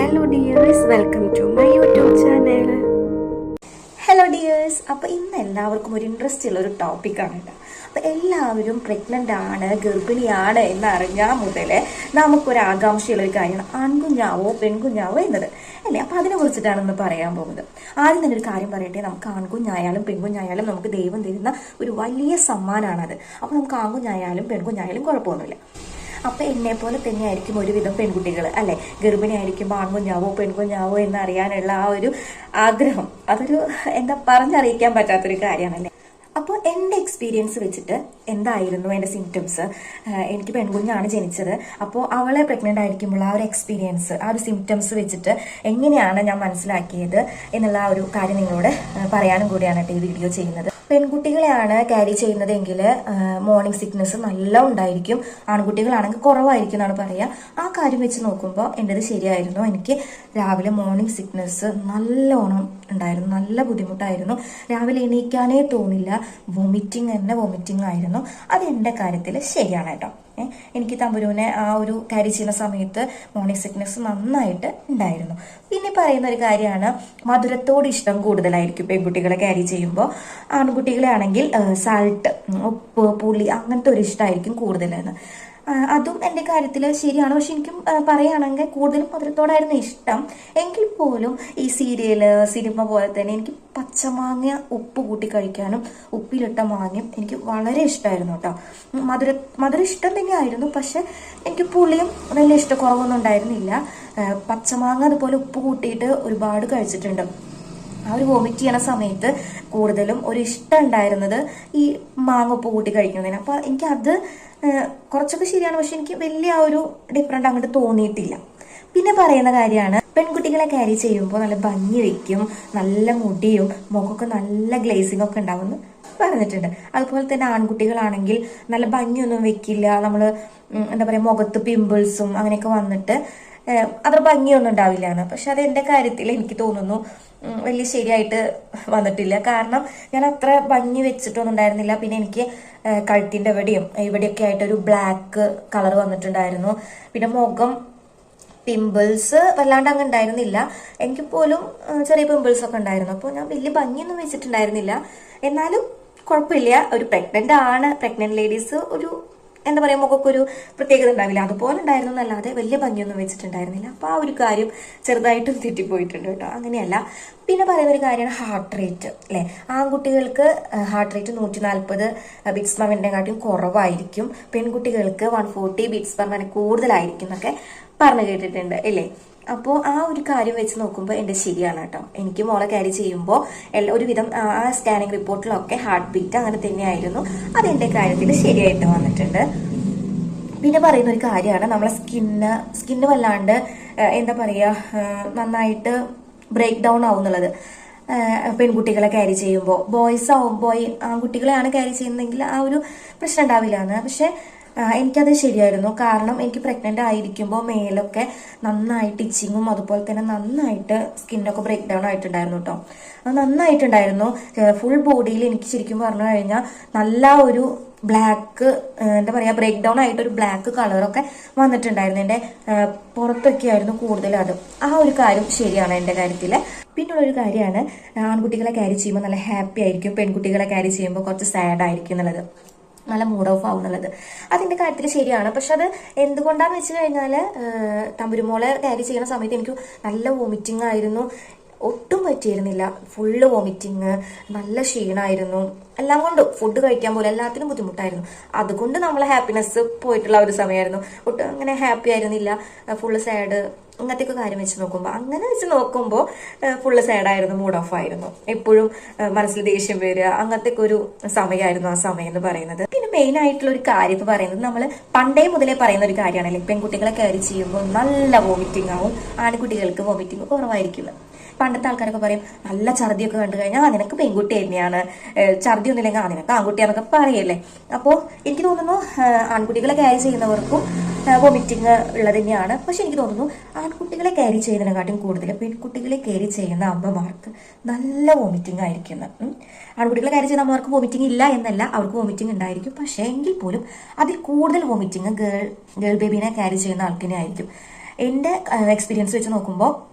Hello dears welcome to my YouTube channel hello dears അപ്പോൾ ഇന്ന് എല്ലാവർക്കും ഒരു ഇൻട്രസ്റ്റ് ഉള്ള ഒരു ടോപ്പിക്കാണ് കേട്ടോ. അപ്പോൾ എല്ലാവരും പ്രഗ്നന്റ് ആണ് ഗർഭിണിയാണ് എന്നറിഞ്ഞാൽ മുതൽ നമുക്കൊരു ആകാംക്ഷയുള്ള ഒരു കാര്യമാണ് ആൺകുഞ്ഞാവോ പെൺകുഞ്ഞാവോ എന്നത്. അല്ലേ? അപ്പോൾ അതിനെ കുറിച്ചിട്ടാണ് ഇന്ന് പറയാൻ പോകുന്നത്. ആദ്യം തന്നെ ഒരു കാര്യം പറയട്ടെ. നമുക്ക് ആൺകുഞ്ഞായാലും പെൺകുഞ്ഞായാലും നമുക്ക് ദൈവം തരുന്ന ഒരു വലിയ സമ്മാനമാണത് അപ്പോൾ നമുക്ക് ആൺകുഞ്ഞായാലും പെൺകുഞ്ഞായാലും കുഴപ്പമൊന്നുമില്ല. അപ്പൊ എന്നെ പോലെ തന്നെയായിരിക്കും ഒരുവിധം പെൺകുട്ടികൾ അല്ലെ? ഗർഭിണി ആയിരിക്കുമ്പോൾ ആൺകുഞ്ഞാവോ പെൺകുഞ്ഞാവോ എന്ന് അറിയാനുള്ള ആ ഒരു ആഗ്രഹം. അതൊരു എന്താ പറഞ്ഞറിയിക്കാൻ പറ്റാത്തൊരു കാര്യമാണല്ലേ? അപ്പോൾ എന്റെ എക്സ്പീരിയൻസ് വെച്ചിട്ട് എന്തായിരുന്നു എന്റെ സിംറ്റംസ് എനിക്ക് പെൺകുഞ്ഞാണ് ജനിച്ചത്. അപ്പോൾ അവളെ പ്രഗ്നന്റ് ആയിരിക്കുമ്പോൾ ആ ഒരു എക്സ്പീരിയൻസ് ആ ഒരു സിംറ്റംസ് വെച്ചിട്ട് എങ്ങനെയാണ് ഞാൻ മനസ്സിലാക്കിയത് എന്നുള്ള ആ ഒരു കാര്യം നിങ്ങളോട് പറയാനും കൂടിയാണ് കേട്ടോ ഈ വീഡിയോ ചെയ്യുന്നത്. പെൺകുട്ടികളെയാണ് ക്യാരി ചെയ്യുന്നതെങ്കിൽ മോർണിംഗ് സിക്നസ് നല്ല ഉണ്ടായിരിക്കും. ആൺകുട്ടികളാണെങ്കിൽ കുറവായിരിക്കും എന്നാണ് പറയുക ആ കാര്യം വെച്ച് നോക്കുമ്പോൾ എന്റെത് ശരിയായിരുന്നു. എനിക്ക് രാവിലെ മോർണിംഗ് സിക്നസ് നല്ലോണം ഉണ്ടായിരുന്നു. നല്ല ബുദ്ധിമുട്ടായിരുന്നു. രാവിലെ എണീക്കാനേ തോന്നില്ല. വൊമിറ്റിംഗ് തന്നെ വൊമിറ്റിംഗ് ആയിരുന്നു. അത് എന്റെ കാര്യത്തിൽ ശരിയാണ് കേട്ടോ. എനിക്ക് തമ്പുരുവിനെ ആ ഒരു ക്യാരി ചെയ്യുന്ന സമയത്ത് മോർണിംഗ് സിക്നസ് നന്നായിട്ട് ഉണ്ടായിരുന്നു. പിന്നെ പറയുന്ന ഒരു കാര്യമാണ് മധുരത്തോട് ഇഷ്ടം കൂടുതലായിരിക്കും പെൺകുട്ടികളെ ക്യാരി ചെയ്യുമ്പോൾ. ആൺകുട്ടികളെ ആണെങ്കിൽ സാൾട്ട് ഉപ്പ് പുളി അങ്ങനത്തെ ഒരു ഇഷ്ടമായിരിക്കും കൂടുതലെന്ന് അതും എന്റെ കാര്യത്തിൽ ശരിയാണ്. പക്ഷെ എനിക്കും പറയുകയാണെങ്കിൽ കൂടുതലും മധുരത്തോടായിരുന്നു ഇഷ്ടം. എങ്കിൽ പോലും ഈ സീരിയൽ സിനിമ പോലെ തന്നെ എനിക്ക് പച്ചമാങ്ങ ഉപ്പ് കൂട്ടി കഴിക്കാനും ഉപ്പിലിട്ട മാങ്ങയും എനിക്ക് വളരെ ഇഷ്ടമായിരുന്നു കേട്ടോ. മധുര മധുരം ഇഷ്ടം തന്നെയായിരുന്നു. പക്ഷെ എനിക്ക് പുളിയും വലിയ ഇഷ്ടക്കുറവൊന്നും ഉണ്ടായിരുന്നില്ല. പച്ചമാങ്ങ അതുപോലെ ഉപ്പ് കൂട്ടിയിട്ട് ഒരുപാട് കഴിച്ചിട്ടുണ്ട്. ആ ഒരു വോമിറ്റ് ചെയ്യണ സമയത്ത് കൂടുതലും ഒരു ഇഷ്ടം ഉണ്ടായിരുന്നത് ഈ മാങ്ങ ഉപ്പ് കൂട്ടി കഴിക്കുന്നതിന്. അപ്പോൾ അത് കുറച്ചൊക്കെ ശരിയാണ് പക്ഷെ എനിക്ക് വലിയ ആ ഒരു ഡിഫറെന്റ് അങ്ങോട്ട് തോന്നിയിട്ടില്ല. പിന്നെ പറയുന്ന കാര്യമാണ് പെൺകുട്ടികളെ ക്യാരി ചെയ്യുമ്പോൾ നല്ല ഭംഗി വയ്ക്കും നല്ല മുടിയും മുഖമൊക്കെ നല്ല ഗ്ലേസിംഗ് ഒക്കെ ഉണ്ടാവുമെന്ന് പറഞ്ഞിട്ടുണ്ട്. അതുപോലെ തന്നെ ആൺകുട്ടികളാണെങ്കിൽ നല്ല ഭംഗിയൊന്നും വെക്കില്ല നമ്മൾ എന്താ പറയുക മുഖത്ത് പിമ്പിൾസും അങ്ങനെയൊക്കെ വന്നിട്ട് അത്ര ഭംഗിയൊന്നും ഉണ്ടാവില്ല എന്ന് പക്ഷെ അത് എന്റെ കാര്യത്തിൽ എനിക്ക് തോന്നുന്നു വലിയ ശരിയായിട്ട് വന്നിട്ടില്ല. കാരണം ഞാൻ അത്ര ഭംഗി വെച്ചിട്ടൊന്നും ഉണ്ടായിരുന്നില്ല. പിന്നെ എനിക്ക് കഴുത്തിന്റെ ഇവിടെയും ഇവിടെയൊക്കെ ആയിട്ട് ഒരു ബ്ലാക്ക് കളർ വന്നിട്ടുണ്ടായിരുന്നു. പിന്നെ മുഖം പിമ്പിൾസ് വല്ലാണ്ട് അങ്ങ് ഉണ്ടായിരുന്നില്ല. എനിക്ക് പോലും ചെറിയ പിമ്പിൾസ് ഒക്കെ ഉണ്ടായിരുന്നു. അപ്പോൾ ഞാൻ വലിയ ഭംഗിയൊന്നും വെച്ചിട്ടുണ്ടായിരുന്നില്ല. എന്നാലും കുഴപ്പമില്ല. ഒരു പ്രഗ്നന്റ് ആണ്. പ്രഗ്നന്റ് ലേഡീസ് ഒരു എന്താ പറയുക മുഖമൊക്കെ ഒരു പ്രത്യേകത ഉണ്ടാവില്ല. അതുപോലെ ഉണ്ടായിരുന്നു എന്നല്ലാതെ വലിയ ഭംഗിയൊന്നും വെച്ചിട്ടുണ്ടായിരുന്നില്ല. അപ്പോൾ ആ ഒരു കാര്യം ചെറുതായിട്ടും തെറ്റിപ്പോയിട്ടുണ്ട് കേട്ടോ. അങ്ങനെയല്ല. പിന്നെ പറയുന്ന ഒരു കാര്യമാണ് ഹാർട്ട് റേറ്റ് അല്ലേ? ആൺകുട്ടികൾക്ക് ഹാർട്ട് റേറ്റ് നൂറ്റി നാൽപ്പത് ബിറ്റ്സ് പെർ കാട്ടിയും കുറവായിരിക്കും. പെൺകുട്ടികൾക്ക് one forty beats per minute കൂടുതലായിരിക്കും എന്നൊക്കെ പറഞ്ഞു കേട്ടിട്ടുണ്ട് അല്ലേ? അപ്പോൾ ആ ഒരു കാര്യം വെച്ച് നോക്കുമ്പോൾ എന്റെ ശരിയാണ് കേട്ടോ. എനിക്ക് മോളെ ക്യാരി ചെയ്യുമ്പോൾ എല്ലാ ഒരുവിധം ആ സ്കാനിങ് റിപ്പോർട്ടിലൊക്കെ ഹാർട്ട് ബീറ്റ് അങ്ങനെ തന്നെയായിരുന്നു. അത് എന്റെ കാര്യത്തിൽ ശരിയായിട്ട് വന്നിട്ടുണ്ട്. പിന്നെ പറയുന്ന ഒരു കാര്യമാണ് നമ്മളെ സ്കിന്ന് സ്കിന്ന് വല്ലാണ്ട് എന്താ പറയുക നന്നായിട്ട് ബ്രേക്ക് ഡൗൺ ആവുന്നുള്ളത് പെൺകുട്ടികളെ ക്യാരി ചെയ്യുമ്പോൾ ബോയ്സ് ആവുമ്പോൾ ആൺകുട്ടികളെയാണ് ക്യാരി ചെയ്യുന്നതെങ്കിൽ ആ ഒരു പ്രശ്നം ഉണ്ടാവില്ല എന്ന്. പക്ഷെ എനിക്കത് ശരിയായിരുന്നു. കാരണം എനിക്ക് പ്രഗ്നന്റ് ആയിരിക്കുമ്പോൾ മേലൊക്കെ നന്നായിട്ട് ഇച്ചിങ്ങും അതുപോലെ തന്നെ നന്നായിട്ട് സ്കിന്നൊക്കെ ബ്രേക്ക് ഡൗൺ ആയിട്ടുണ്ടായിരുന്നു കേട്ടോ അത് നന്നായിട്ടുണ്ടായിരുന്നു. ഫുൾ ബോഡിയിൽ എനിക്ക് ശരിക്കും പറഞ്ഞു കഴിഞ്ഞാൽ നല്ല ഒരു ബ്ലാക്ക് എന്താ പറയുക ബ്രേക്ക് ഡൗൺ ആയിട്ട് ഒരു ബ്ലാക്ക് കളറൊക്കെ വന്നിട്ടുണ്ടായിരുന്നു. എന്റെ പുറത്തൊക്കെ ആയിരുന്നു കൂടുതലും അത്. ആ ഒരു കാര്യം ശരിയാണ് എന്റെ കാര്യത്തിൽ പിന്നെ ഒരു കാര്യമാണ് ആൺകുട്ടികളെ ക്യാരി ചെയ്യുമ്പോൾ നല്ല ഹാപ്പി ആയിരിക്കും പെൺകുട്ടികളെ ക്യാരി ചെയ്യുമ്പോൾ കുറച്ച് സാഡ് ആയിരിക്കും എന്നുള്ളത്. നല്ല മൂഡ് ഓഫ് ആവും എന്നുള്ളത്. അതിന്റെ കാര്യത്തിൽ ശരിയാണ്. പക്ഷെ അത് എന്തുകൊണ്ടാന്ന് വെച്ച് കഴിഞ്ഞാൽ തമ്പുരുമോളെ ക്യാരി ചെയ്യുന്ന സമയത്ത് എനിക്ക് നല്ല വോമിറ്റിംഗ് ആയിരുന്നു. ഒട്ടും പറ്റിയിരുന്നില്ല. ഫുള്ള് വോമിറ്റിങ് നല്ല ക്ഷീണമായിരുന്നു എല്ലാം കൊണ്ടും ഫുഡ് കഴിക്കാൻ പോലും എല്ലാത്തിനും ബുദ്ധിമുട്ടായിരുന്നു. അതുകൊണ്ട് നമ്മളെ ഹാപ്പിനെസ് പോയിട്ടുള്ള ഒരു സമയമായിരുന്നു. ഒട്ടും അങ്ങനെ ഹാപ്പി ആയിരുന്നില്ല. ഫുള്ള് സാഡ് അങ്ങനത്തെയൊക്കെ കാര്യം വെച്ച് നോക്കുമ്പോൾ അങ്ങനെ വെച്ച് നോക്കുമ്പോൾ ഫുള്ള് സാഡായിരുന്നു മൂഡ് ഓഫ് ആയിരുന്നു. എപ്പോഴും മനസ്സിൽ ദേഷ്യം വരിക അങ്ങനത്തെ ഒരു സമയമായിരുന്നു ആ സമയം എന്ന് പറയുന്നത്. മെയിൻ ആയിട്ടുള്ള ഒരു കാര്യം എന്ന് പറയുന്നത് നമ്മൾ പണ്ടേ മുതലേ പറയുന്ന ഒരു കാര്യമാണല്ലേ? പെൺകുട്ടികളെ കയറി ചെയ്യുമ്പോൾ നല്ല വോമിറ്റിംഗ് ആവും ആൺകുട്ടികൾക്ക് വോമിറ്റിംഗ് കുറവായിരിക്കും. പണ്ടത്തെ ആൾക്കാരൊക്കെ പറയും നല്ല ഛർദിയൊക്കെ കണ്ടു കഴിഞ്ഞാൽ ആ നിനക്ക് പെൺകുട്ടി തന്നെയാണ്. ഛർദി ഒന്നുമില്ലെങ്കിൽ ആ നിനക്ക് ആൺകുട്ടിയാന്നൊക്കെ പറയല്ലേ? അപ്പോൾ എനിക്ക് തോന്നുന്നു ആൺകുട്ടികളെ കയറി ചെയ്യുന്നവർക്കും വൊമിറ്റിംഗ് ഉള്ളത് തന്നെയാണ് പക്ഷെ എനിക്ക് തോന്നുന്നു ആൺകുട്ടികളെ ക്യാരി ചെയ്യുന്നതിനെക്കാട്ടും കൂടുതൽ പെൺകുട്ടികളെ ക്യാരി ചെയ്യുന്ന അമ്മമാർക്ക് നല്ല വോമിറ്റിംഗ് ആയിരിക്കും. ആൺകുട്ടികളെ ക്യാരി ചെയ്യുന്ന അമ്മമാർക്ക് വോമിറ്റിംഗ് ഇല്ല എന്നല്ല അവർക്ക് വോമിറ്റിംഗ് ഉണ്ടായിരിക്കും. പക്ഷേ എങ്കിൽ പോലും അതിൽ കൂടുതൽ വോമിറ്റിംഗ് ഗേൾ ഗേൾ ബേബീനെ ക്യാരി ചെയ്യുന്ന ആൾക്കിനെ ആയിരിക്കും. എന്റെ എക്സ്പീരിയൻസ് വെച്ച് നോക്കുമ്പോൾ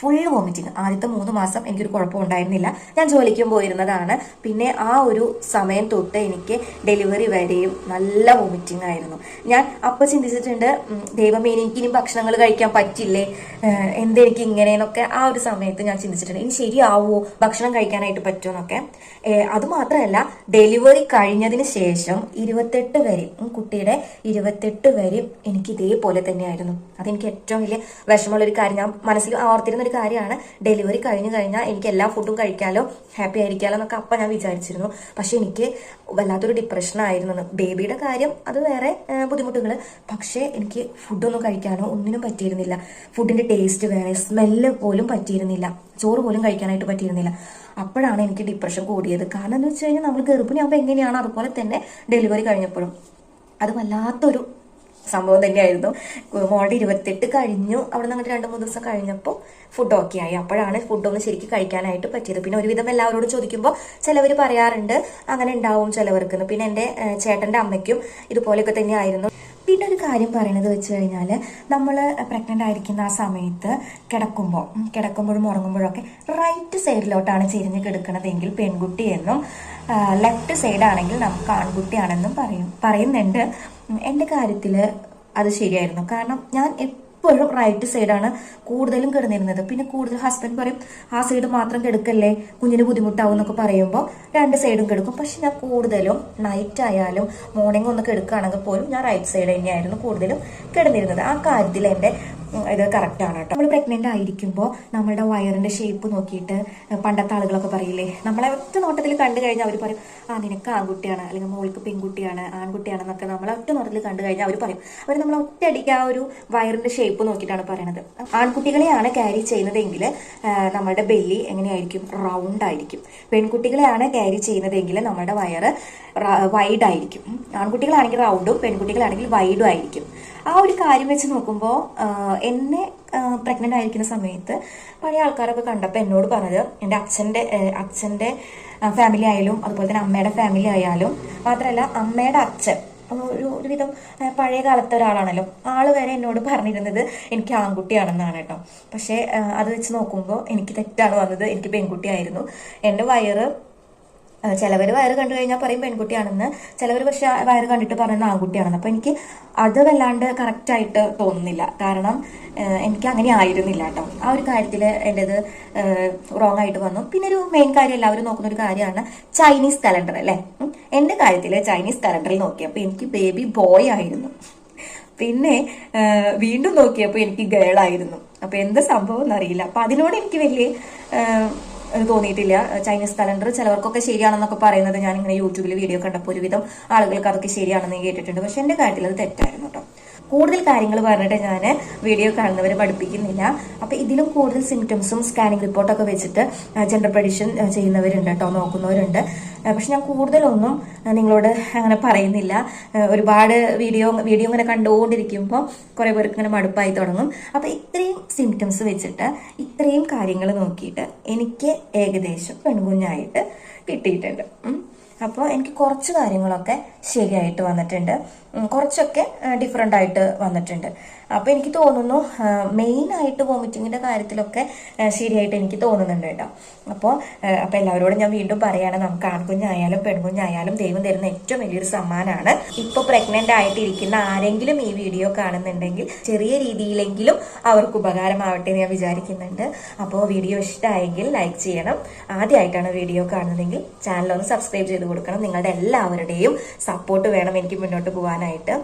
ഫുൾ വോമിറ്റിങ് ആദ്യത്തെ മൂന്ന് മാസം എനിക്കൊരു കുഴപ്പമുണ്ടായിരുന്നില്ല. ഞാൻ ജോലിക്കും പോയിരുന്നതാണ്. പിന്നെ ആ ഒരു സമയം തൊട്ട് എനിക്ക് ഡെലിവറി വരെയും നല്ല വോമിറ്റിംഗ് ആയിരുന്നു. ഞാൻ അപ്പോൾ ചിന്തിച്ചിട്ടുണ്ട് ദൈവമേ എനിക്ക് ഇനി ഭക്ഷണങ്ങൾ കഴിക്കാൻ പറ്റില്ലേ? എന്തെനിക്ക് ഇങ്ങനെയെന്നൊക്കെ ആ ഒരു സമയത്ത് ഞാൻ ചിന്തിച്ചിട്ടുണ്ട്. ഇനി ശരിയാവുമോ ഭക്ഷണം കഴിക്കാനായിട്ട് പറ്റുമോ എന്നൊക്കെ അതുമാത്രമല്ല ഡെലിവറി കഴിഞ്ഞതിന് ശേഷം ഇരുപത്തെട്ട് വരെ കുട്ടിയുടെ ഇരുപത്തെട്ട് വരെ എനിക്ക് ഇതേപോലെ തന്നെയായിരുന്നു. അതെനിക്ക് ഏറ്റവും വലിയ വിഷമമുള്ള ഒരു കാര്യം. ഞാൻ മനസ്സിൽ ഓർത്തിരുന്ന ഒരു കാര്യമാണ്. ഡെലിവറി കഴിഞ്ഞു കഴിഞ്ഞാൽ എനിക്ക് എല്ലാ ഫുഡും കഴിക്കാമല്ലോ ഹാപ്പി ആയിരിക്കാമല്ലോ എന്നൊക്കെ അപ്പം ഞാൻ വിചാരിച്ചിരുന്നു. പക്ഷെ എനിക്ക് വല്ലാത്തൊരു ഡിപ്രഷനായിരുന്നു ബേബിയുടെ കാര്യം അത് വേറെ ബുദ്ധിമുട്ടുകൾ പക്ഷേ എനിക്ക് ഫുഡൊന്നും കഴിക്കാനോ ഒന്നിനും പറ്റിയിരുന്നില്ല. ഫുഡിന്റെ ടേസ്റ്റ് വേറെ സ്മെല്ല് പോലും പറ്റിയിരുന്നില്ല. ചോറ് പോലും കഴിക്കാനായിട്ട് പറ്റിയിരുന്നില്ല. അപ്പോഴാണ് എനിക്ക് ഡിപ്രഷൻ കൂടിയത്. കാരണം എന്ന് വെച്ച് കഴിഞ്ഞാൽ നമ്മൾ ഗർഭിണിയാകുമ്പോൾ എങ്ങനെയാണ് അതുപോലെ തന്നെ ഡെലിവറി കഴിഞ്ഞപ്പോഴും. അത് വല്ലാത്തൊരു സംഭവം തന്നെയായിരുന്നു. മോളുടെ ഇരുപത്തെട്ട് കഴിഞ്ഞു. അവിടെ നിന്ന് അങ്ങോട്ട് രണ്ട് മൂന്ന് ദിവസം കഴിഞ്ഞപ്പോൾ ഫുഡ് ഓക്കെ ആയി. അപ്പോഴാണ് ഫുഡൊന്ന് ശരിക്കും കഴിക്കാനായിട്ട് പറ്റിയത്. പിന്നെ ഒരുവിധം എല്ലാവരോടും ചോദിക്കുമ്പോൾ ചിലവർ പറയാറുണ്ട് അങ്ങനെ ഉണ്ടാവും ചിലവർക്ക്. പിന്നെ എന്റെ ചേട്ടന്റെ അമ്മയ്ക്കും ഇതുപോലെയൊക്കെ തന്നെയായിരുന്നു. പിന്നെ ഒരു കാര്യം പറയണത് വെച്ച് കഴിഞ്ഞാൽ നമ്മൾ പ്രഗ്നന്റ് ആയിരിക്കുന്ന ആ സമയത്ത് കിടക്കുമ്പോൾ കിടക്കുമ്പോഴും ഉറങ്ങുമ്പോഴൊക്കെ റൈറ്റ് സൈഡിലോട്ടാണ് ചെരിഞ്ഞ് കിടക്കണതെങ്കിൽ പെൺകുട്ടി എന്നും ലെഫ്റ്റ് സൈഡാണെങ്കിൽ നമുക്ക് ആൺകുട്ടിയാണെന്നും പറയും പറയുന്നുണ്ട്. എന്റെ കാര്യത്തിൽ അത് ശരിയായിരുന്നു. കാരണം ഞാൻ എപ്പോഴും റൈറ്റ് സൈഡാണ് കൂടുതലും കിടന്നിരുന്നത്. പിന്നെ കൂടുതൽ ഹസ്ബൻഡ് പറയും ആ സൈഡ് മാത്രം കിടക്കല്ലേ കുഞ്ഞിന് ബുദ്ധിമുട്ടാവും എന്നൊക്കെ പറയുമ്പോൾ രണ്ട് സൈഡും കിടക്കും. പക്ഷെ ഞാൻ കൂടുതലും നൈറ്റ് ആയാലും മോർണിംഗ് ഒന്ന് കിടക്കുകയാണെങ്കിൽ പോലും ഞാൻ റൈറ്റ് സൈഡ് തന്നെയായിരുന്നു കൂടുതലും കിടന്നിരുന്നത്. ആ കാര്യത്തിൽ എന്റെ ഇത് കറക്റ്റ് ആണ് കേട്ടോ. നമ്മൾ പ്രഗ്നന്റ് ആയിരിക്കുമ്പോൾ നമ്മളുടെ വയറിന്റെ ഷേപ്പ് നോക്കിയിട്ട് പണ്ടത്തെ ആളുകളൊക്കെ പറയില്ലേ നമ്മളെ ഒറ്റ നോട്ടത്തിൽ കണ്ടു കഴിഞ്ഞാൽ അവർ പറയും ആ നിനക്ക് ആൺകുട്ടിയാണ് അല്ലെങ്കിൽ മോൾക്ക് പെൺകുട്ടിയാണ് ആൺകുട്ടിയാണെന്നൊക്കെ നമ്മളെ ഒറ്റ നോട്ടത്തിൽ കണ്ടു കഴിഞ്ഞാൽ അവർ പറയും. അവർ നമ്മൾ ഒറ്റയടിക്ക് ആ ഒരു വയറിന്റെ ഷേപ്പ് നോക്കിയിട്ടാണ് പറയണത്. ആൺകുട്ടികളെയാണ് ക്യാരി ചെയ്യുന്നതെങ്കിൽ നമ്മുടെ ബെല്ലി എങ്ങനെയായിരിക്കും? റൗണ്ട് ആയിരിക്കും. പെൺകുട്ടികളെയാണ് ക്യാരി ചെയ്യുന്നതെങ്കിൽ നമ്മുടെ വയറ് വൈഡ് ആയിരിക്കും. ആൺകുട്ടികളാണെങ്കിൽ റൗണ്ടും പെൺകുട്ടികളാണെങ്കിൽ വൈഡും ആയിരിക്കും. ആ ഒരു കാര്യം വെച്ച് നോക്കുമ്പോൾ എന്നെ പ്രഗ്നന്റ് ആയിരിക്കുന്ന സമയത്ത് പഴയ ആൾക്കാരൊക്കെ കണ്ടപ്പോൾ എന്നോട് പറഞ്ഞത് എന്റെ അച്ഛന്റെ അച്ഛന്റെ ഫാമിലി ആയാലും അതുപോലെ തന്നെ അമ്മയുടെ ഫാമിലി ആയാലും മാത്രമല്ല അമ്മയുടെ അച്ഛൻ ഒരു ഒരുവിധം പഴയ കാലത്തെ ഒരാളാണല്ലോ. ആൾ വരെ എന്നോട് പറഞ്ഞിരുന്നത് എനിക്ക് ആൺകുട്ടിയാണെന്നാണ് കേട്ടോ. പക്ഷേ അത് വെച്ച് നോക്കുമ്പോൾ എനിക്ക് തെറ്റാണ് വന്നത്. എനിക്ക് പെൺകുട്ടിയായിരുന്നു. എന്റെ വയറ് ചിലവർ വയറ് കണ്ടു കഴിഞ്ഞാൽ പറയും പെൺകുട്ടിയാണെന്ന്. ചിലവർ പക്ഷെ വയറ് കണ്ടിട്ട് പറയുന്ന ആൺകുട്ടിയാണെന്ന്. അപ്പൊ എനിക്ക് അത് വല്ലാണ്ട് കറക്റ്റ് ആയിട്ട് തോന്നുന്നില്ല. കാരണം എനിക്ക് അങ്ങനെ ആയിരുന്നില്ല കേട്ടോ. ആ ഒരു കാര്യത്തിൽ എന്റെത് റോങ് ആയിട്ട് വന്നു. പിന്നെ ഒരു മെയിൻ കാര്യം എല്ലാവരും നോക്കുന്ന ഒരു കാര്യമാണ് ചൈനീസ് കലണ്ടർ അല്ലേ. എന്റെ കാര്യത്തിൽ ചൈനീസ് കലണ്ടറിൽ നോക്കി നോക്കിയപ്പോൾ എനിക്ക് ബേബി ബോയ് ആയിരുന്നു. പിന്നെ വീണ്ടും നോക്കിയപ്പോൾ എനിക്ക് ഗേൾ ആയിരുന്നു. അപ്പൊ എന്ത് സംഭവം എന്നറിയില്ല. അപ്പൊ അതിനോട് എനിക്ക് വലിയ തോന്നിയിട്ടില്ല. ചൈനീസ് കലണ്ടർ ചിലവർക്കൊക്കെ ശരിയാണെന്നൊക്കെ പറയുന്നത് ഞാൻ ഇങ്ങനെ യൂട്യൂബിൽ വീഡിയോ കണ്ടപ്പോൾ ഒരുവിധം ആളുകൾക്ക് അതൊക്കെ ശരിയാണെന്ന് കേട്ടിട്ടുണ്ട്. പക്ഷെ എന്റെ കാര്യത്തിൽ അത് തെറ്റായിരുന്നു കേട്ടോ. കൂടുതൽ കാര്യങ്ങൾ പറഞ്ഞിട്ട് ഞാൻ വീഡിയോ കാണുന്നവരെ പഠിപ്പിക്കുന്നില്ല. അപ്പൊ ഇതിലും കൂടുതൽ സിംറ്റംസും സ്കാനിങ് റിപ്പോർട്ടൊക്കെ വെച്ചിട്ട് ജെൻഡർ പ്രഡിഷൻ ചെയ്യുന്നവരുണ്ട് കേട്ടോ നോക്കുന്നവരുണ്ട്. പക്ഷെ ഞാൻ കൂടുതലൊന്നും നിങ്ങളോട് അങ്ങനെ പറയുന്നില്ല. ഒരുപാട് വീഡിയോ വീഡിയോ ഇങ്ങനെ കണ്ടുകൊണ്ടിരിക്കുമ്പോൾ കുറേ പേർക്ക് ഇങ്ങനെ മടുപ്പായി തുടങ്ങും. അപ്പൊ ഇത്രയും സിംറ്റംസ് വെച്ചിട്ട് ഇത്രയും കാര്യങ്ങൾ നോക്കിയിട്ട് എനിക്ക് ഏകദേശം പെൺകുഞ്ഞായിട്ട് കിട്ടിയിട്ടുണ്ട്. അപ്പോൾ എനിക്ക് കുറച്ച് കാര്യങ്ങളൊക്കെ ശരിയായിട്ട് വന്നിട്ടുണ്ട്. കുറച്ചൊക്കെ ഡിഫറെന്റ് ആയിട്ട് വന്നിട്ടുണ്ട്. അപ്പോൾ എനിക്ക് തോന്നുന്നു മെയിൻ ആയിട്ട് വോമിറ്റിങ്ങിന്റെ കാര്യത്തിലൊക്കെ ശരിയായിട്ട് എനിക്ക് തോന്നുന്നുണ്ട് കേട്ടോ. അപ്പോൾ അപ്പോൾ എല്ലാവരോടും ഞാൻ വീണ്ടും പറയാണ് നമുക്ക് ആൺകുഞ്ഞായാലും പെൺകുഞ്ഞായാലും ദൈവം തരുന്ന ഏറ്റവും വലിയൊരു സമ്മാനമാണ് ഇപ്പോൾ പ്രഗ്നന്റ് ആയിട്ടിരിക്കുന്ന ആരെങ്കിലും ഈ വീഡിയോ കാണുന്നുണ്ടെങ്കിൽ ചെറിയ രീതിയിലെങ്കിലും അവർക്ക് ഉപകാരമാവട്ടെ എന്ന് ഞാൻ വിചാരിക്കുന്നുണ്ട്. അപ്പോൾ വീഡിയോ ഇഷ്ടമായെങ്കിൽ ലൈക്ക് ചെയ്യണം. ആദ്യമായിട്ടാണ് വീഡിയോ കാണുന്നതെങ്കിൽ ചാനൽ ഒന്ന് സബ്സ്ക്രൈബ് ചെയ്ത് കൊടുക്കണം. നിങ്ങളുടെ എല്ലാവരുടെയും സപ്പോർട്ട് വേണം എനിക്ക് മുന്നോട്ട് പോകാനായിട്ട്